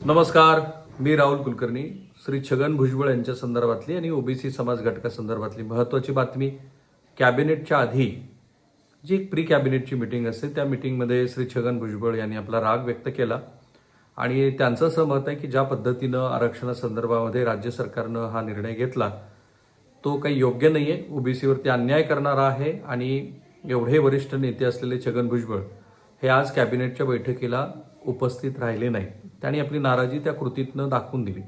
नमस्कार मी राहुल कुलकर्णी श्री छगन भुजबळ यांच्या संदर्भातली आणि ओबीसी समाज घटकासंदर्भातली महत्त्वाची बातमी. कॅबिनेटच्या आधी जी एक प्री कॅबिनेटची मिटिंग असते त्या मिटिंगमध्ये श्री छगन भुजबळ यांनी आपला राग व्यक्त केला. आणि त्यांचं असं मत आहे की ज्या पद्धतीनं आरक्षणासंदर्भामध्ये राज्य सरकारनं हा निर्णय घेतला तो काही योग्य नाही आहे ओबीसीवरती अन्याय करणारा आहे आणि एवढे वरिष्ठ नेते असलेले छगन भुजबळ हे आज कॅबिनेटच्या बैठकीला उपस्थित राहिले नाहीत. त्यांनी आपली नाराजी त्या कृतीतनं दाखवून दिली.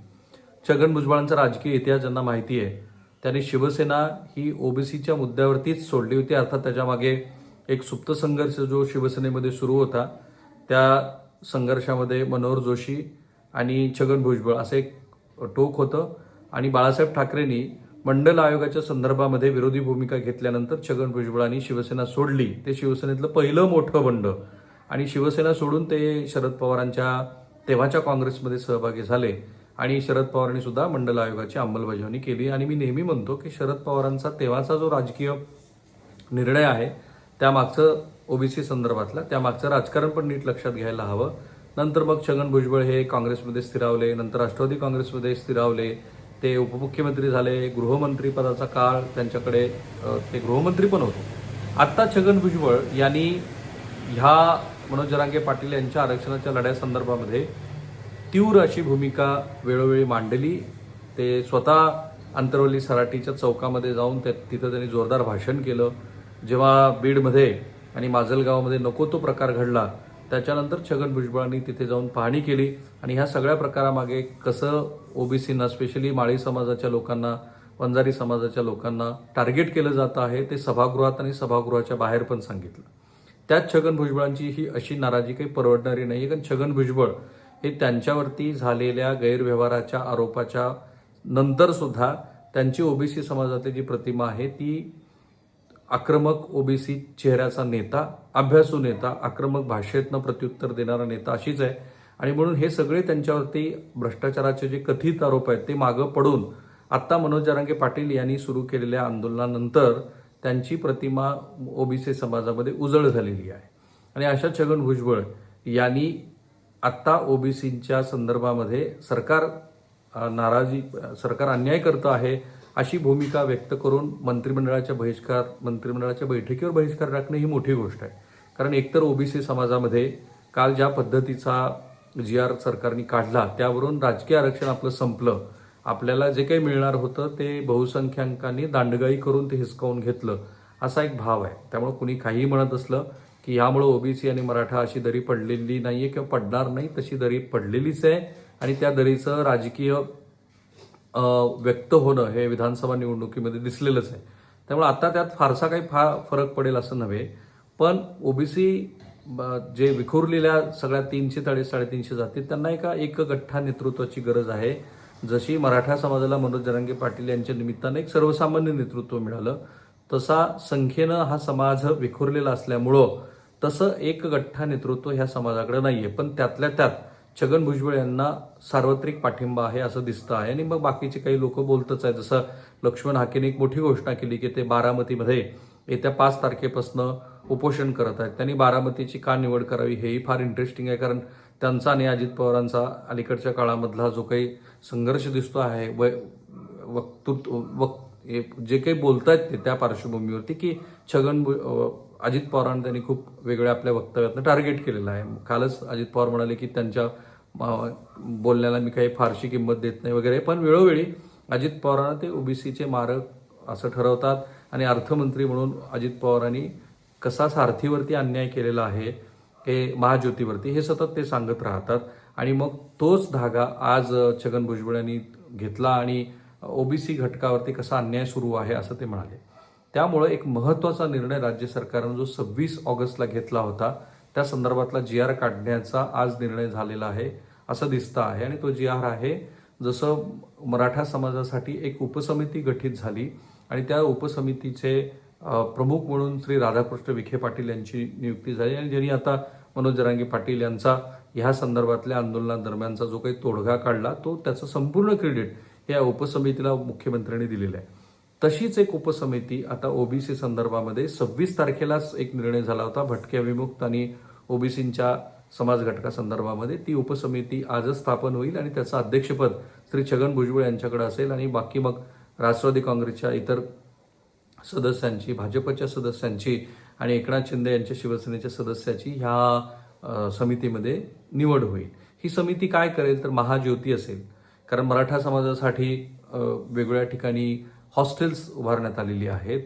छगन भुजबळांचा राजकीय इतिहास ज्यांना माहिती आहे त्यांनी शिवसेना ही ओबीसीच्या मुद्द्यावरतीच सोडली होती. अर्थात त्याच्यामागे एक सुप्त संघर्ष जो शिवसेनेमध्ये सुरू होता त्या संघर्षामध्ये मनोहर जोशी आणि छगन भुजबळ असं एक टोक होतं. आणि बाळासाहेब ठाकरेंनी मंडल आयोगाच्या संदर्भामध्ये विरोधी भूमिका घेतल्यानंतर छगन भुजबळांनी शिवसेना सोडली. ते शिवसेनेतलं पहिलं मोठं बंड. आणि शिवसेना सोडून ते शरद पवारांच्या तेव्हाच्या काँग्रेसमध्ये सहभागी झाले आणि शरद पवारांनी सुद्धा मंडल आयोगाची अंमलबजावणी केली. आणि मी नेहमी म्हणतो की शरद पवारांचा तेव्हाचा जो राजकीय निर्णय आहे त्यामागचं ओबीसी संदर्भातला त्यामागचं राजकारण पण नीट लक्षात घ्यायला हवं. नंतर मग छगन भुजबळ हे काँग्रेसमध्ये स्थिरावले नंतर राष्ट्रवादी काँग्रेसमध्ये स्थिरावले. ते उपमुख्यमंत्री झाले गृहमंत्रीपदाचा काळ त्यांच्याकडे ते गृहमंत्री पण होते. आत्ता छगन भुजबळ यांनी ह्या मनोज जरांगे पाटील यांच्या आरक्षणाच्या लढ्यासंदर्भामध्ये तीव्र अशी भूमिका वेळोवेळी मांडली. ते स्वतः अंतरवली सराटीच्या चौकामध्ये जाऊन त्या तिथं त्यांनी जोरदार भाषण केलं. जेव्हा बीडमध्ये आणि माजलगावमध्ये नको तो प्रकार घडला त्याच्यानंतर छगन भुजबळांनी तिथे जाऊन पाहणी केली. आणि ह्या सगळ्या प्रकारामागे कसं ओबीसींना स्पेशली माळी समाजाच्या लोकांना वंजारी समाजाच्या लोकांना टार्गेट केलं जातं आहे ते सभागृहात आणि सभागृहाच्या बाहेर पण सांगितलं. त्यात छगन भुजबळांची ही अशी नाराजी काही परवडणारी नाही कारण छगन भुजबळ हे त्यांच्यावरती झालेल्या गैरव्यवहाराच्या आरोपाच्या नंतरसुद्धा त्यांची ओबीसी समाजातली जी प्रतिमा आहे ती आक्रमक ओबीसी चेहऱ्याचा नेता अभ्यासू नेता आक्रमक भाषेतनं प्रत्युत्तर देणारा नेता अशीच आहे. आणि म्हणून हे सगळे त्यांच्यावरती भ्रष्टाचाराचे जे कथित आरोप आहेत ते मागं पडून आत्ता मनोज जरांगे पाटील यांनी सुरू केलेल्या आंदोलनानंतर त्यांची प्रतिमा ओबीसी समाजामध्ये उजळ झालेली आहे. आणि अशा छगन भुजबळ यांनी आत्ता ओबीसीच्या संदर्भामध्ये सरकार नाराजी सरकार अन्याय करतं आहे अशी भूमिका व्यक्त करून मंत्रिमंडळाच्या बहिष्कार मंत्रिमंडळाच्या बैठकीवर बहिष्कार टाकणं ही मोठी गोष्ट आहे. कारण एकतर ओबीसी समाजामध्ये काल ज्या पद्धतीचा जी आर सरकारने काढला त्यावरून राजकीय आरक्षण आपलं संपलं. आपल्याला जे काही मिळणार होतं ते बहुसंख्याकांनी दांडगाई करून ते हिसकावून घेतलं असा एक भाव आहे. त्यामुळे कुणी काहीही म्हणत असलं की यामुळे ओबीसी आणि मराठा अशी दरी पडलेली नाहीये किंवा पडणार नाही तशी दरी पडलेलीच आहे आणि त्या दरीचं राजकीय व्यक्त होणं हे विधानसभा निवडणुकीमध्ये दिसलेलंच आहे. त्यामुळे आता त्यात फारसा काही फा फरक पडेल असं नव्हे. पण ओबीसी जे विखुरलेल्या सगळ्या तीनशे साडे साडेतीनशे जाती त्यांना एका एक गठ्ठा नेतृत्वाची गरज आहे. जशी मराठा समाजाला मनोज जरांगे पाटील यांच्या निमित्तानं एक सर्वसामान्य नेतृत्व मिळालं तसा संख्येनं हा समाज विखुरलेला असल्यामुळं तसं एक गठ्ठा नेतृत्व ह्या समाजाकडे नाहीये. पण त्यातल्या त्यात छगन भुजबळ यांना सार्वत्रिक पाठिंबा आहे असं दिसतं आहे. आणि मग बाकीचे काही लोक बोलतच आहे जसं लक्ष्मण हाकेने एक मोठी घोषणा केली की ते बारामतीमध्ये येत्या पाच तारखेपासनं उपोषण करत आहेत. त्यांनी बारामतीची का निवड करावी हेही फार इंटरेस्टिंग आहे. कारण त्यांचा आणि अजित पवारांचा अलीकडच्या काळामधला जो काही संघर्ष दिसतो आहे व वक्तृत्व वक् जे काही बोलतायत ते त्या पार्श्वभूमीवरती की छगन अजित पवारांनी त्यांनी खूप वेगळ्या आपल्या वक्तव्यातनं टार्गेट केलेलं आहे. कालच अजित पवार म्हणाले की त्यांच्या बोलण्याला मी काही फारशी किंमत देत नाही वगैरे पण वेळोवेळी अजित पवारांना ते ओबीसीचे मारक असं ठरवतात आणि अर्थमंत्री म्हणून अजित पवारांनी कसा सारथीवरती अन्याय केलेला आहे हे महाज्योतीवरती हे सतत ते सांगत राहतात. आणि मग तोच धागा आज छगन भुजबळ यांनी घेतला आणि ओबीसी घटकावरती कसा अन्याय सुरू आहे असं ते म्हणाले. त्यामुळं एक महत्त्वाचा निर्णय राज्य सरकारनं जो सव्वीस ऑगस्टला घेतला होता त्या संदर्भातला जी आर काढण्याचा आज निर्णय झालेला आहे असं दिसतं आहे. आणि तो जी आर आहे जसं मराठा समाजासाठी एक उपसमिती गठीत झाली आणि त्या उपसमितीचे प्रमुख म्हणून श्री राधाकृष्ण विखे पाटील यांची नियुक्ती झाली आणि ज्यांनी आता मनोज जरांगे पाटील यांचा ह्या संदर्भातल्या आंदोलनादरम्यानचा जो काही तोडगा काढला तो त्याचं संपूर्ण क्रेडिट या उपसमितीला मुख्यमंत्र्यांनी दिलेलं आहे. तशीच एक उपसमिती आता ओबीसी संदर्भामध्ये सव्वीस तारखेलाच एक निर्णय झाला होता भटक्या विमुक्त आणि ओबीसींच्या समाज घटकासंदर्भामध्ये ती उपसमिती आजच स्थापन होईल आणि त्याचं अध्यक्षपद श्री छगन भुजबळ यांच्याकडे असेल आणि बाकी मग राष्ट्रवादी काँग्रेसच्या इतर सदस्यांची भाजपच्या सदस्यांची आणि एकनाथ शिंदे यांच्या शिवसेनेच्या सदस्याची ह्या समितीमध्ये निवड होईल. ही समिती काय करेल तर महाज्योती असेल. कारण मराठा समाजासाठी वेगवेगळ्या ठिकाणी हॉस्टेल्स उभारण्यात आलेली आहेत.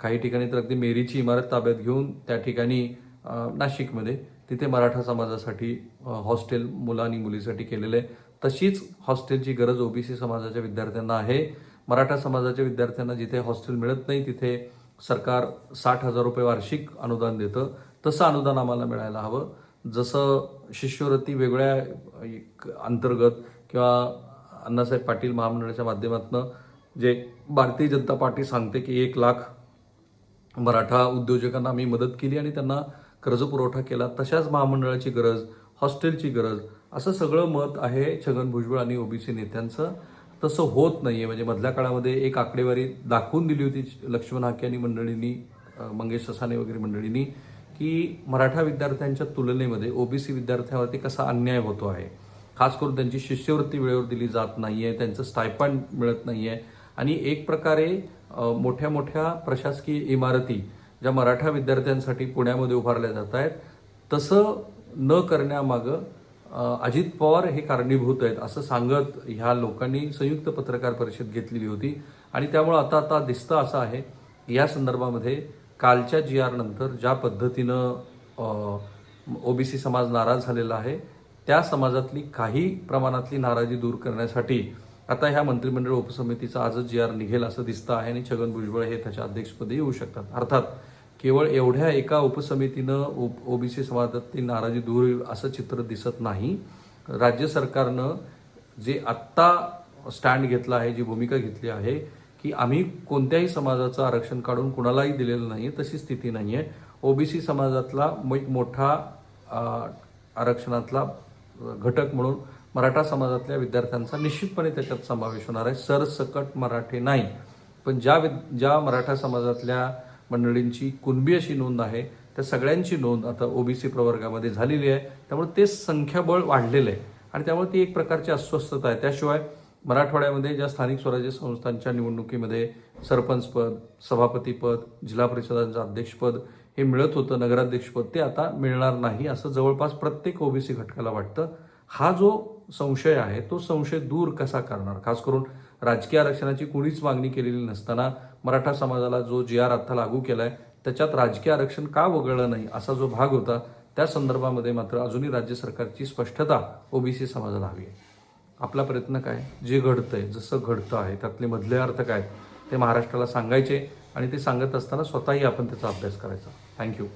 काही ठिकाणी तर अगदी मेरीची इमारत ताब्यात घेऊन त्या ठिकाणी नाशिकमध्ये तिथे मराठा समाजासाठी हॉस्टेल मुलं आणि मुलीसाठी केलेलं आहे. तशीच हॉस्टेलची गरज ओबीसी समाजाच्या विद्यार्थ्यांना आहे. मराठा समाजाच्या विद्यार्थ्यांना जिथे हॉस्टेल मिळत नाही तिथे सरकार साठ हजार रुपये वार्षिक अनुदान देतं. तसं अनुदान आम्हाला मिळायला हवं. जसं शिष्यवृत्ती वेगळ्या एक अंतर्गत किंवा अण्णासाहेब पाटील महामंडळाच्या माध्यमातून जे भारतीय जनता पार्टी सांगते की एक लाख मराठा उद्योजकांना आम्ही मदत केली आणि त्यांना कर्ज पुरवठा केला तशाच महामंडळाची गरज हॉस्टेलची गरज असं सगळं मत आहे छगन भुजबळ आणि ओबीसी नेत्यांचं. तसं होत नाही आहे म्हणजे मधल्या काळामध्ये एक आकडेवारी दाखवून दिली होती लक्ष्मण हाके आणि मंडळींनी मंगेश ससाने वगैरे मंडळींनी की मराठा विद्यार्थ्यांच्या तुलनेमध्ये ओबीसी विद्यार्थ्यावरती कसा अन्याय होतो आहे. खास करून त्यांची शिष्यवृत्ती वेळेवर दिली जात नाही आहे त्यांचं स्टायपंड मिळत नाही आहे आणि एक प्रकारे मोठ्या मोठ्या प्रशासकीय इमारती ज्या मराठा विद्यार्थ्यांसाठी पुण्यामध्ये उभारल्या जात आहेत तसं न करण्यामागं अजित पवार हे कारणीभूत आहेत असं सांगत ह्या लोकांनी संयुक्त पत्रकार परिषद घेतलेली होती. आणि त्यामुळं आता आता दिसतं असं आहे या संदर्भामध्ये कालच्या जी आर नंतर ज्या पद्धतीनं ओबीसी समाज नाराज झालेला आहे त्या समाजातली काही प्रमाणातली नाराजी दूर करण्यासाठी आता ह्या मंत्रिमंडळ उपसमितीचा आजच जी आर निघेल असं दिसतं आहे आणि छगन भुजबळ हे त्याच्या अध्यक्षपदी येऊ शकतात. अर्थात केवळ एवढ्या एका उपसमितीनं ओबीसी समाजातील नाराजी दूर होईल असं चित्र दिसत नाही. राज्य सरकारनं जे आत्ता स्टँड घेतला आहे जी भूमिका घेतली आहे की आम्ही कोणत्याही समाजाचं आरक्षण काढून कुणालाही दिलेलं नाही तशी स्थिती नाही आहे ओबीसी समाजातला एक मोठा आरक्षणातला घटक म्हणून मराठा समाजातल्या विद्यार्थ्यांचा निश्चितपणे त्याच्यात समावेश होणार आहे. सरसकट मराठी नाही. पण ज्या विद- ज्या मराठा समाजातल्या मंडळींची कुणबी अशी नोंद आहे त्या सगळ्यांची नोंद आता ओबीसी प्रवर्गामध्ये झालेली आहे. त्यामुळे ते संख्याबळ वाढलेलं आहे. आणि त्यामुळे ती एक प्रकारची अस्वस्थता आहे. त्याशिवाय मराठवाड्यामध्ये ज्या स्थानिक स्वराज्य संस्थांच्या निवडणुकीमध्ये सरपंचपद सभापतीपद जिल्हा परिषदांचं अध्यक्षपद हे मिळत होतं नगराध्यक्षपद ते आता मिळणार नाही असं जवळपास प्रत्येक ओबीसी घटकाला वाटतं. हा जो संशय आहे तो संशय दूर कसा करणार? खास करून राजकीय आरक्षणाची कुणीच मागणी केलेली नसताना मराठा समाजाला जो जी आर आता लागू केला आहे त्याच्यात राजकीय आरक्षण का वगळलं नाही असा जो भाग होता त्या संदर्भामध्ये मात्र अजूनही राज्य सरकारची स्पष्टता ओबीसी समाजाला हवी आहे. आपला प्रयत्न काय? जे घडतंय जसं घडतं आहे त्यातले मधले अर्थ काय? ते महाराष्ट्राला सांगायचे आणि ते सांगत असताना स्वतःही आपण त्याचा अभ्यास करायचा. थँक्यू